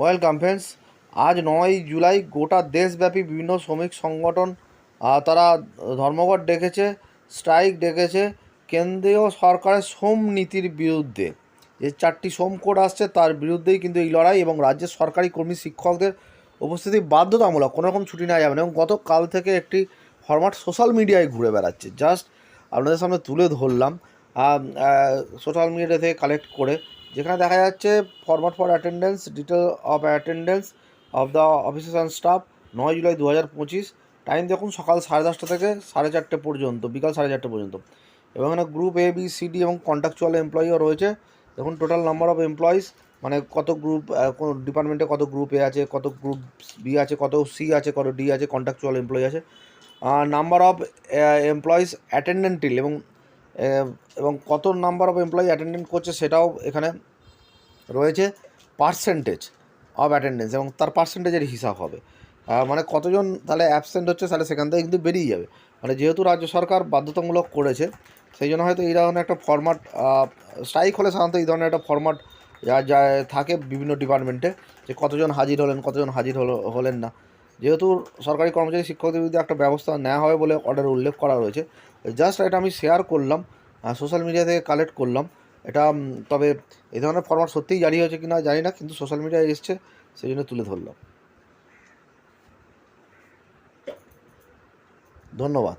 Welcome friends, আজ নয় জুলাই, গোটা দেশব্যাপী বিভিন্ন শ্রমিক সংগঠন তারা ধর্মঘট ডেকেছে, স্ট্রাইক ডেকেছে, কেন্দ্রীয় সরকারের শ্রম নীতির বিরুদ্ধে। যে চারটি শ্রম কোড আসছে, তার বিরুদ্ধেই কিন্তু এই লড়াই এবং রাজ্যের সরকারি কর্মী শিক্ষকদের উপস্থিতি বাধ্যতামূলক, কোনো রকম ছুটি নেওয়া যাবে না। এবং গতকাল থেকে একটি ফরম্যাট সোশ্যাল মিডিয়ায় ঘুরে বেড়াচ্ছে। জাস্ট আপনাদের সামনে তুলে ধরলাম সোশ্যাল মিডিয়া থেকে কালেক্ট করে যেখানে দেখা যাচ্ছে format for attendance detail of attendance of the officers and staff নয় জুলাই দু হাজার পঁচিশ। টাইম দেখুন সকাল সাড়ে দশটা থেকে সাড়ে চারটে পর্যন্ত, বিকাল সাড়ে চারটে পর্যন্ত। এবং এখানে group A B C D এবং কন্ট্রাকচুয়াল এমপ্লয়িও রয়েছে। দেখুন টোটাল নাম্বার অফ এমপ্লয়িজ মানে কত গ্রুপ কোন ডিপার্টমেন্টে কত গ্রুপ এ আছে, কত গ্রুপ বি আছে, কত সি আছে, কত ডি আছে কন্ট্রাকচুয়াল এমপ্লয়ি আছে। নাম্বার অফ এমপ্লয়িজ অ্যাটেন্ডেন্টিল এবং এবং কত নাম্বার অফ এমপ্লয়ি অ্যাটেন্ডেন্ট করছে সেটাও এখানে রয়েছে পার্সেন্টেজ অফ অ্যাটেন্ডেন্স এবং তার পার্সেন্টেজের হিসাব হবে। মানে কতজন তাহলে অ্যাবসেন্ট হচ্ছে তাহলে সেখান থেকে কিন্তু বেরিয়ে যাবে। মানে যেহেতু রাজ্য সরকার বাধ্যতামূলক করেছে, সেই জন্য হয়তো এই ধরনের একটা ফরম্যাট স্ট্রাইক হলে সাধারণত এই ধরনের একটা ফরম্যাট যা যা থাকে বিভিন্ন ডিপার্টমেন্টে যে কতজন হাজির হলেন, কতজন হাজির হলো, হলেন না। যেহেতু সরকারি কর্মচারী শিক্ষকদের বিরুদ্ধে একটা ব্যবস্থা নেওয়া হবে বলে অর্ডারে উল্লেখ করা রয়েছে জাস্ট এটা আমি শেয়ার করলাম সোশ্যাল মিডিয়া থেকে কালেক্ট করলাম। এটা তবে এই ধরনের ফরম্যাট সত্যিই জারি হয়েছে কি না জানি না, কিন্তু সোশ্যাল মিডিয়ায় এসছে সেই জন্য তুলে ধরলাম। ধন্যবাদ।